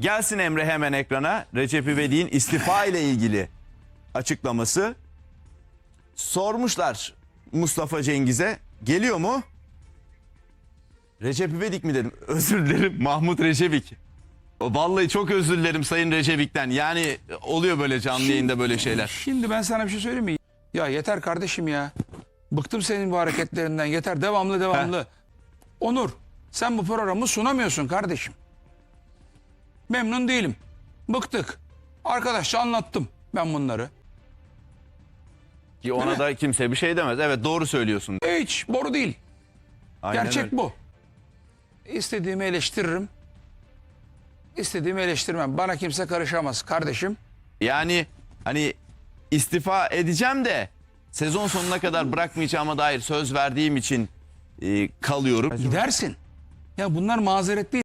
Gelsin Emre hemen ekrana. Recep İvedik'in istifa ile ilgili açıklaması. Sormuşlar Mustafa Cengiz'e. Geliyor mu? Recep İvedik mi dedim. Özür dilerim. Mahmut Recepik. Vallahi çok özür dilerim Sayın Recepik'ten. Yani oluyor böyle canlı yayında böyle şeyler. Şimdi ben sana bir şey söyleyeyim mi? Ya yeter kardeşim ya. Bıktım senin bu hareketlerinden. Yeter devamlı devamlı. Onur sen bu programı sunamıyorsun kardeşim. Memnun değilim. Bıktık. Arkadaşça anlattım ben bunları. Ki ona da kimse bir şey demez. Evet doğru söylüyorsun. Hiç boru değil. Aynen Gerçek öyle. bu. İstediğimi eleştiririm. İstediğimi eleştirmem. Bana kimse karışamaz kardeşim. Yani hani istifa edeceğim de sezon sonuna kadar bırakmayacağıma dair söz verdiğim için e, kalıyorum. Gidersin. Ya bunlar mazeret değil.